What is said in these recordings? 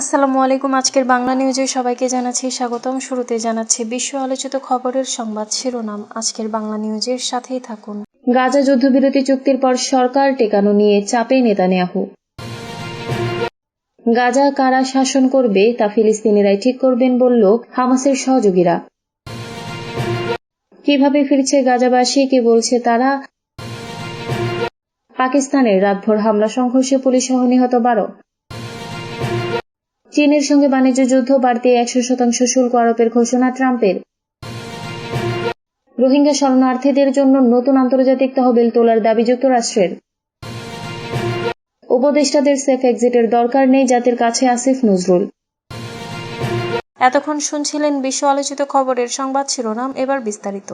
আসসালামু আলাইকুম, আজকের বাংলা নিউজে সবাইকে জানাচ্ছি স্বাগতম। শুরুতে জানাচ্ছি বিশ্ব আলোচিত খবরের সংবাদ শিরোনাম। আজকের বাংলা নিউজের সাথেই থাকুন। গাজা যুদ্ধবিরতি চুক্তির পর সরকার টেকানো নিয়ে চাপে নেতা নেতানিয়াহু। গাজা কারা শাসন করবে তা ফিলিস্তিনিরাই ঠিক করবেন বলল হামাসের সহযোগীরা। কীভাবে ফিরছে গাজাবাসী, কি বলছে তারা? পাকিস্তানের রাতভর হামলা, সংঘর্ষে পুলিশ সহ নিহত বারো। চীনের সঙ্গে বাণিজ্য যুদ্ধ বাড়তে একশো শতাংশ শুল্ক আরোপের ঘোষণা ট্রাম্পের। রোহিঙ্গা শরণার্থীদের জন্য নতুন আন্তর্জাতিক তহবিল তোলার দাবি যুক্তরাষ্ট্রের। উপদেষ্টাদের সেফ এক্সিটের দরকার নেই যাদের কাছে, আসিফ নজরুল। এতক্ষণ শুনছিলেন বিশ্ব আলোচিত খবরের সংবাদ শিরোনাম, এবার বিস্তারিত।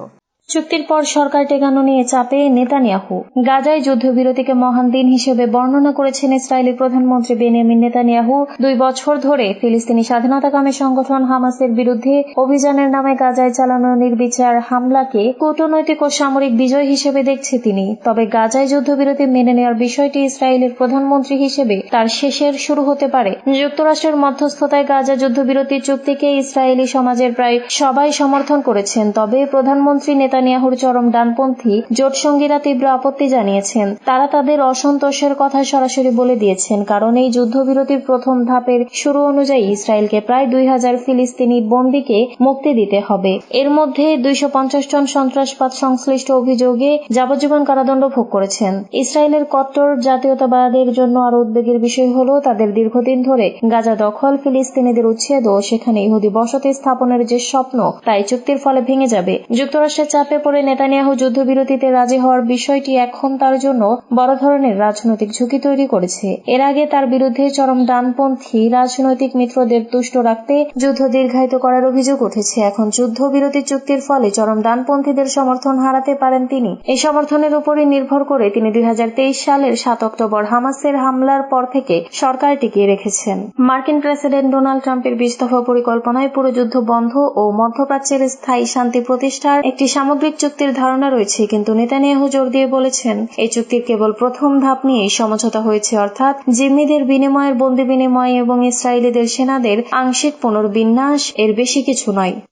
চুক্তির পর সরকার টেকানো নিয়ে চাপে নেতানিয়াহু। গাজায় যুদ্ধবিরতিকে মহান দিন হিসেবে বর্ণনা করেছেন ইসরায়েলি প্রধানমন্ত্রী বেনিয়ামিন নেতানিয়াহু। দুই বছর ধরে ফিলিস্তিনি স্বাধীনতাকামী সংগঠন হামাসের বিরুদ্ধে অভিযানের নামে গাজায় চালানো নির্বিচার হামলাকে কূটনৈতিক ও সামরিক বিজয় হিসেবে দেখছে তিনি। তবে গাজায় যুদ্ধবিরতি মেনে নেওয়ার বিষয়টি ইসরায়েলের প্রধানমন্ত্রী হিসেবে তার শেষের শুরু হতে পারে। যুক্তরাষ্ট্রের মধ্যস্থতায় গাজা যুদ্ধবিরতি চুক্তিকে ইসরায়েলি সমাজের প্রায় সবাই সমর্থন করেছেন। তবে প্রধানমন্ত্রী নেতানিয়াহুর চরম ডানপন্থী জোট সঙ্গীরা তীব্র আপত্তি জানিয়েছেন। তারা তাদের অসন্তোষের কথা সরাসরি বলে দিয়েছেন, কারণ এই যুদ্ধবিরতির প্রথম ধাপের শুরু অনুযায়ী ইসরায়েলকে প্রায় দুই হাজার ফিলিস্তিনি বন্দীকে মুক্তি দিতে হবে। এর মধ্যে দুইশো পঞ্চাশ জন সন্ত্রাসবাদ সংশ্লিষ্ট অভিযোগে যাবজ্জীবন কারাদণ্ড ভোগ করেছেন। ইসরায়েলের কট্টর জাতীয়তাবাদের জন্য আরও উদ্বেগের বিষয় হল, তাদের দীর্ঘদিন ধরে গাজা দখল, ফিলিস্তিনিদের উচ্ছেদ ও সেখানে ইহুদি বসতি স্থাপনের যে স্বপ্ন, তাই চুক্তির ফলে ভেঙে যাবে। যুক্তরাষ্ট্রের চাপে পড়ে নেতানিয়াহু যুদ্ধবিরতিতে রাজি হওয়ার বিষয়টি এখন তার জন্য বড় ধরনের রাজনৈতিক ঝুঁকি তৈরি করেছে। এর আগে তার বিরুদ্ধে চরম ডানপন্থী রাজনৈতিক মিত্রদের তুষ্ট রাখতে যুদ্ধ দীর্ঘায়িত করার অভিযোগ উঠেছে। এখন যুদ্ধবিরতি চুক্তির ফলে চরম ডানপন্থীদের সমর্থন হারাতে পারেন তিনি। এই সমর্থনের উপরই নির্ভর করে তিনি দুই হাজার তেইশ সালের সাত অক্টোবর হামাসের হামলার পর থেকে সরকার টিকিয়ে রেখেছেন। মার্কিন প্রেসিডেন্ট ডোনাল্ড ট্রাম্পের বিশ দফা পরিকল্পনায় পুরো যুদ্ধ বন্ধ ও মধ্যপ্রাচ্যের স্থায়ী শান্তি প্রতিষ্ঠার একটি সামগ্রিক চুক্তির ধারণা রয়েছে, কিন্তু নেতানিয়াহু জোর দিয়ে বলেছেন, এই চুক্তির কেবল প্রথম ধাপ নিয়েই সমঝোতা হয়েছে, অর্থাৎ জিম্মিদের বিনিময়ের, বন্দি বিনিময় এবং ইসরায়েলিদের সেনাদের আংশিক পুনর্বিন্যাস এর বেশি কিছু নয়।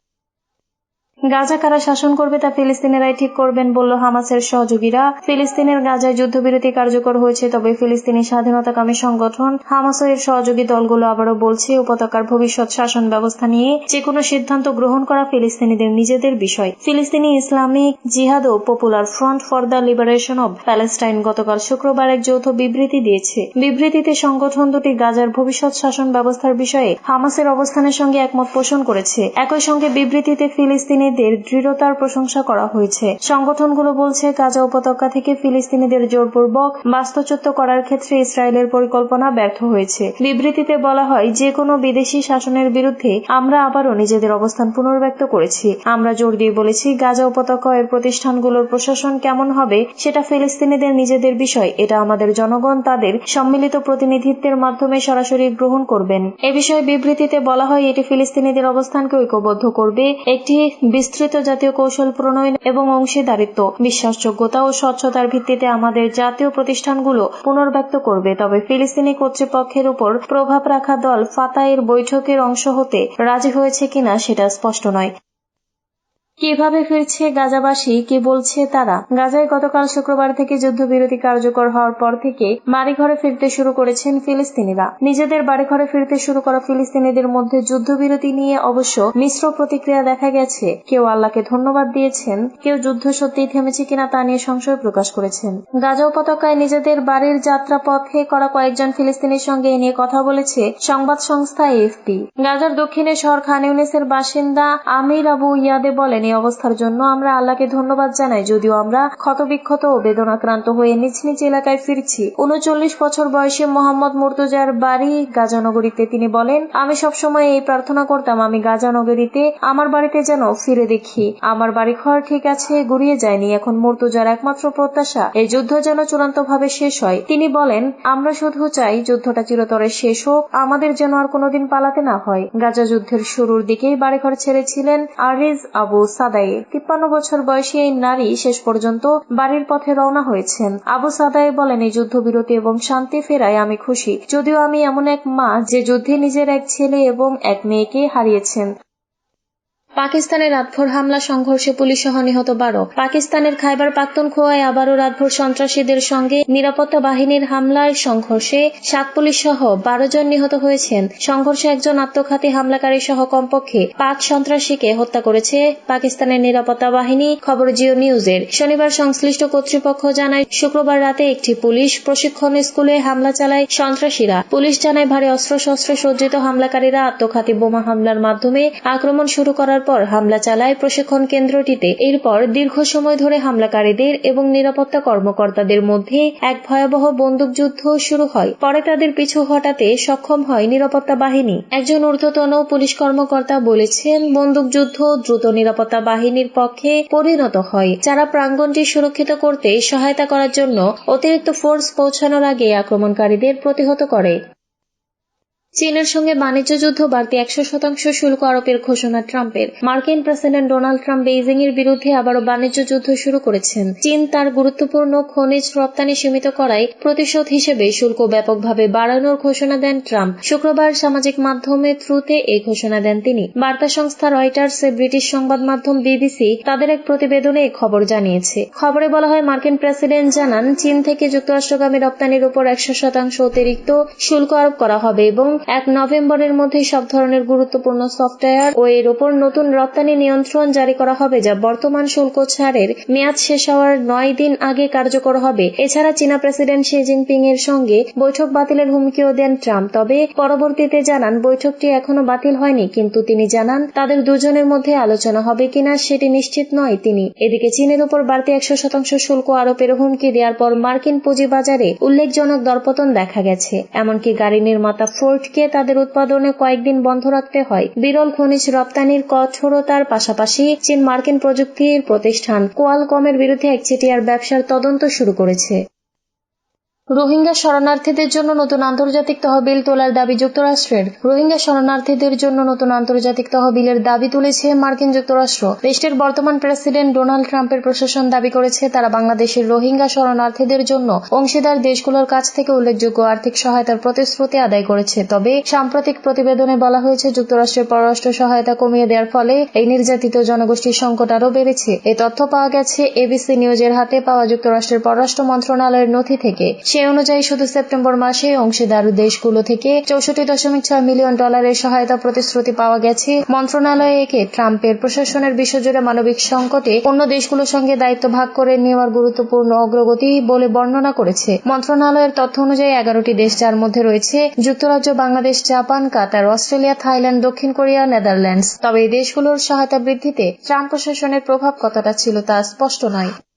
গাজা কারা শাসন করবে তা ফিলিস্তিনিরাই ঠিক করবেন বলল হামাসের সহযোগীরা। ফিলিস্তিনের গাজায় যুদ্ধবিরতি কার্যকর হয়েছে, তবে ফিলিস্তিনি স্বাধীনতাকামী সংগঠন হামাস এর সহযোগী দলগুলো আবারও বলছে, উপত্যকার ভবিষ্যৎ শাসন ব্যবস্থা নিয়ে যে কোনো সিদ্ধান্ত গ্রহণ করা ফিলিস্তিনিদের নিজেদের বিষয়। ফিলিস্তিনি Islamic Jihad O Popular Front for the Liberation of Palestine গতকাল শুক্রবার এক যৌথ বিবৃতি দিয়েছে। বিবৃতিতে সংগঠন দুটি গাজার ভবিষ্যৎ শাসন ব্যবস্থার বিষয়ে হামাসের অবস্থানের সঙ্গে একমত পোষণ করেছে। একই সঙ্গে বিবৃতিতে ফিলিস্তিনি ফিলিস্তিনিদের দৃঢ়তার প্রশংসা করা হয়েছে। সংগঠনগুলো বলছে, গাজা উপত্যকা থেকে ফিলিস্তিনিদের জোরপূর্বক বাস্তুচ্যুত করার ক্ষেত্রে ইসরায়েলের পরিকল্পনা ব্যর্থ হয়েছে। বিবৃতিতে বলা হয় যে কোনো বিদেশি শাসনের বিরুদ্ধে আমরা আবারও নিজেদের অবস্থান পুনর্ব্যক্ত করেছি। আমরা জোর দিয়ে বলেছি, গাজা উপত্যকা এর প্রতিষ্ঠানগুলোর প্রশাসন কেমন হবে সেটা ফিলিস্তিনিদের নিজেদের বিষয়। এটা আমাদের জনগণ, তাদের সম্মিলিত প্রতিনিধিত্বের মাধ্যমে সরাসরি গ্রহণ করবেন। এ বিষয়ে বিবৃতিতে বলা হয়, এটি ফিলিস্তিনিদের অবস্থানকে ঐক্যবদ্ধ করবে। একটি বিস্তৃত জাতীয় কৌশল প্রণয়ন এবং অংশীদারিত্ব, বিশ্বাসযোগ্যতা ও স্বচ্ছতার ভিত্তিতে আমাদের জাতীয় প্রতিষ্ঠানগুলো পুনর্ব্যক্ত করবে। তবে ফিলিস্তিনি কর্তৃপক্ষের উপর প্রভাব রাখা দল ফাতায়ের বৈঠকের অংশ হতে রাজি হয়েছে কিনা সেটা স্পষ্ট নয়। কীভাবে ফিরছে গাজাবাসী, কি বলছে তারা? গাজায় গতকাল শুক্রবার থেকে যুদ্ধবিরতি কার্যকর হওয়ার পর থেকে বাড়িঘরে ফিরতে শুরু করেছেন ফিলিস্তিনিরা। নিজেদের বাড়িঘরে ফিরতে শুরু করা ফিলিস্তিনিদের মধ্যে যুদ্ধবিরতি নিয়ে অবশ্য মিশ্র প্রতিক্রিয়া দেখা গেছে। কেউ আল্লাহকে ধন্যবাদ দিয়েছেন, কেউ যুদ্ধ সত্যিই থেমেছে কিনা তা নিয়ে সংশয় প্রকাশ করেছেন। গাজা উপত্যকায় নিজেদের বাড়ির যাত্রা পথে করা কয়েকজন ফিলিস্তিনির সঙ্গে এ নিয়ে কথা বলেছে সংবাদ সংস্থা এফপি গাজার দক্ষিণে শহর খান ইউনিসের বাসিন্দা আমির আবু ইয়াদে বলেন এই অবস্থার জন্য আমরা আল্লাহকে ধন্যবাদ জানাই। যদিও আমরা ক্ষতবিক্ষত ও বেদনাক্রান্ত হয়ে নিজ নিজ এলাকায় ফিরছি। উনচল্লিশ বছর বয়সে মোহাম্মদ মুর্তজার বাড়ি গাজানগরীতে তিনি বলেন, আমি সবসময় এই প্রার্থনা করতাম, আমি গাজানগরীতে আমার বাড়িতে যেন ফিরে দেখি। আমার বাড়ি ঘর ঠিক আছে, গুড়িয়ে যায়নি। এখন মুর্তজার একমাত্র প্রত্যাশা, এই যুদ্ধ যেন চূড়ান্ত ভাবে শেষ হয়। তিনি বলেন, আমরা শুধু চাই যুদ্ধটা চিরতরে শেষ হোক, আমাদের যেন আর কোনোদিন পালাতে না হয়। গাজা যুদ্ধের শুরুর দিকেই বাড়িঘর ছেড়েছিলেন আরিজ আবু সাদায়ে তিপ্পান্ন বছর বয়সী এই নারী শেষ পর্যন্ত বাড়ির পথে রওনা হয়েছেন। আবু সাদায়ে বলেন, এই যুদ্ধবিরতি এবং শান্তি ফেরায় আমি খুশি। যদিও আমি এমন এক মা যে যুদ্ধে নিজের এক ছেলে এবং এক মেয়েকে হারিয়েছেন। পাকিস্তানের রাতভর হামলা, সংঘর্ষে পুলিশ সহ নিহত বারো। পাকিস্তানের খাইবার পাখতুনখোয়ায় আবারও রাতভর সন্ত্রাসীদের সঙ্গে নিরাপত্তা বাহিনীর হামলায় সংঘর্ষে সাত পুলিশ সহ বারো জন নিহত হয়েছেন। সংঘর্ষে একজন আত্মঘাতী হামলাকারী সহ কমপক্ষে পাঁচ সন্ত্রাসীকে হত্যা করেছে পাকিস্তানের নিরাপত্তা বাহিনী, খবর জিও নিউজের। শনিবার সংশ্লিষ্ট কর্তৃপক্ষ জানায়, শুক্রবার রাতে একটি পুলিশ প্রশিক্ষণ স্কুলে হামলা চালায় সন্ত্রাসীরা। পুলিশ জানায়, ভারী অস্ত্রশস্ত্রে সজ্জিত হামলাকারীরা আত্মঘাতী বোমা হামলার মাধ্যমে আক্রমণ শুরু করার পর হামলা চালায় প্রশিক্ষণ কেন্দ্রটিতে। এরপর দীর্ঘ সময় ধরে হামলাকারীদের এবং নিরাপত্তা কর্মকর্তাদের মধ্যে এক ভয়াবহ বন্দুকযুদ্ধ শুরু হয়। পরে তাদের পিছু হটাতে সক্ষম হয় নিরাপত্তা বাহিনী। একজন ঊর্ধ্বতন পুলিশ কর্মকর্তা বলেছেন, বন্দুকযুদ্ধ দ্রুত নিরাপত্তা বাহিনীর পক্ষে পরিণত হয়, যারা প্রাঙ্গনটি সুরক্ষিত করতে সহায়তা করার জন্য অতিরিক্ত ফোর্স পৌঁছানোর আগে আক্রমণকারীদের প্রতিহত করে। চীনের সঙ্গে বাণিজ্য যুদ্ধ বাড়তি একশো শতাংশ শুল্ক আরোপের ঘোষণা ট্রাম্পের। মার্কিন প্রেসিডেন্ট ডোনাল্ড ট্রাম্প বেইজিং এর বিরুদ্ধে আবারও বাণিজ্য যুদ্ধ শুরু করেছেন। চীন তার গুরুত্বপূর্ণ খনিজ রপ্তানি সীমিত করায় প্রতিশোধ হিসেবে শুল্ক ব্যাপকভাবে বাড়ানোর ঘোষণা দেন ট্রাম্প। শুক্রবার সামাজিক মাধ্যমে থ্রুতে এই ঘোষণা দেন তিনি। বার্তা সংস্থা রয়টার্স ব্রিটিশ সংবাদ মাধ্যম বিবিসি তাদের এক প্রতিবেদনে এই খবর জানিয়েছে। খবরে বলা হয়, মার্কিন প্রেসিডেন্ট জানান, চীন থেকে যুক্তরাষ্ট্রগামী রপ্তানির উপর একশো শতাংশ অতিরিক্ত শুল্ক আরোপ করা হবে এবং এক নভেম্বরের মধ্যে সব ধরনের গুরুত্বপূর্ণ সফটওয়্যার ও এর ওপর নতুন রপ্তানি নিয়ন্ত্রণ জারি করা হবে, যা বর্তমান শুল্ক ছাড়ের মেয়াদ শেষ হওয়ার নয় দিন আগে কার্যকর হবে। এছাড়া চীনা প্রেসিডেন্ট শি জিনপিং এর সঙ্গে বৈঠক বাতিলের হুমকিও দেন ট্রাম্প। তবে পরবর্তীতে জানান, বৈঠকটি এখনও বাতিল হয়নি, কিন্তু তিনি জানান, তাদের দুজনের মধ্যে আলোচনা হবে কিনা সেটি নিশ্চিত নয় তিনি। এদিকে চীনের উপর বাড়তি একশো শতাংশ শুল্ক আরোপের হুমকি দেওয়ার পর মার্কিন পুঁজিবাজারে উল্লেখজনক দরপতন দেখা গেছে। এমনকি গাড়ি নির্মাতা ফোর্ডকে তাদের উৎপাদনে কয়েকদিন বন্ধ রাখতে হয়। বিরল খনিজ রপ্তানির কঠোরতার পাশাপাশি চীন মার্কিন প্রযুক্তির প্রতিষ্ঠান কোয়ালকমের বিরুদ্ধে একচেটিয়ার ব্যবসার তদন্ত শুরু করেছে। রোহিঙ্গা শরণার্থীদের জন্য নতুন আন্তর্জাতিক তহবিল তোলার দাবি যুক্তরাষ্ট্রের। রোহিঙ্গা শরণার্থীদের জন্য নতুন আন্তর্জাতিক তহবিলের দাবি তুলেছে মার্কিন যুক্তরাষ্ট্র। দেশটির বর্তমান প্রেসিডেন্ট ডোনাল্ড ট্রাম্পের প্রশাসন দাবি করেছে, তারা বাংলাদেশের রোহিঙ্গা শরণার্থীদের জন্য অংশীদার দেশগুলোর কাছ থেকে উল্লেখযোগ্য আর্থিক সহায়তার প্রতিশ্রুতি আদায় করেছে। তবে সাম্প্রতিক প্রতিবেদনে বলা হয়েছে, যুক্তরাষ্ট্রের পররাষ্ট্র সহায়তা কমিয়ে দেওয়ার ফলে এই নির্যাতিত জনগোষ্ঠীর সংকট আরও বেড়েছে। এ তথ্য পাওয়া গেছে এবিসি নিউজের হাতে, পাওয়া যুক্তরাষ্ট্রের পররাষ্ট্র মন্ত্রণালয়ের নথি থেকে। অনুযায়ী শুধু সেপ্টেম্বর মাসে অংশীদার দেশগুলো থেকে চৌষট্টি দশমিক ছয় মিলিয়ন ডলারের সহায়তা প্রতিশ্রুতি পাওয়া গেছে। মন্ত্রণালয়ে একে ট্রাম্পের প্রশাসনের বিশ্বজুড়ে মানবিক সংকটে অন্য দেশগুলোর সঙ্গে দায়িত্ব ভাগ করে নেওয়ার গুরুত্বপূর্ণ অগ্রগতি বলে বর্ণনা করেছে। মন্ত্রণালয়ের তথ্য অনুযায়ী এগারোটি দেশ যার মধ্যে রয়েছে যুক্তরাজ্য, Bangladesh, Japan, Qatar, Australia, Thailand, দক্ষিণ কোরিয়া, নেদারল্যান্ডস। তবে এই দেশগুলোর সহায়তা বৃদ্ধিতে ট্রাম্প প্রশাসনের প্রভাব কতটা ছিল তা স্পষ্ট নয়।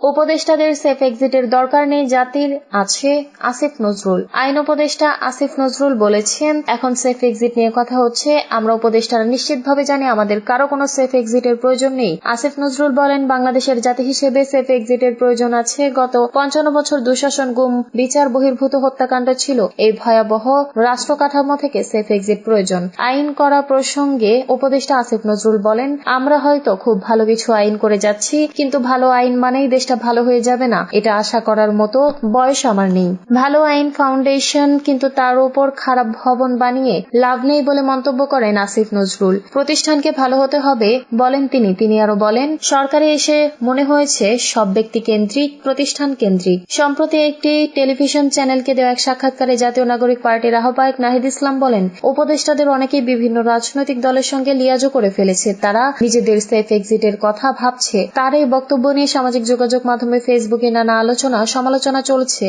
উপদেষ্টাদের সেফ এক্সিটের দরকার নেই জাতির, আছে আসিফ নজরুল। আইন উপদেষ্টা আসিফ নজরুল বলেছেন, এখন সেফ এক্সিট নিয়ে কথা হচ্ছে, আমরা উপদেষ্টারা নিশ্চিতভাবে জানি আমাদের কারও কোনো সেফ এক্সিটের প্রয়োজন নেই। আসিফ নজরুল বলেন, বাংলাদেশের জাতি হিসেবে সেফ এক্সিটের প্রয়োজন আছে। গত পঞ্চান্ন বছর দুঃশাসন গুম, বিচার বহির্ভূত হত্যাকাণ্ড ছিল। এই ভয়াবহ রাষ্ট্র কাঠামো থেকে সেফ এক্সিট প্রয়োজন। আইন করা প্রসঙ্গে উপদেষ্টা আসিফ নজরুল বলেন, আমরা হয়তো খুব ভালো কিছু আইন করে যাচ্ছি, কিন্তু ভালো আইন মানেই দেশ দেশটা ভালো হয়ে যাবে না, এটা আশা করার মতো বয়স আমার নেই। ভালো আইন ফাউন্ডেশন কিন্তু তার উপর খারাপ ভবন বানিয়ে লাভ নেই বলে মন্তব্য করেন আসিফ নজরুল। প্রতিষ্ঠানকে ভালো হতে হবে, বলেন তিনি। তিনি আরও বলেন, সরকারে এসে মনে হয়েছে সব ব্যক্তি কেন্দ্রিক, প্রতিষ্ঠান কেন্দ্রিক। সম্প্রতি একটি টেলিভিশন চ্যানেলকে দেওয়া এক সাক্ষাৎকারে জাতীয় নাগরিক পার্টির আহ্বায়ক নাহিদ ইসলাম বলেন, উপদেষ্টাদের অনেকেই বিভিন্ন রাজনৈতিক দলের সঙ্গে লিয়াজও করে ফেলেছে। তারা নিজেদের সেফ এক্সিটের কথা ভাবছে। তার এই বক্তব্য নিয়ে সামাজিক যোগাযোগ মাধ্যমে ফেসবুকে নানা আলোচনা সমালোচনা চলছে।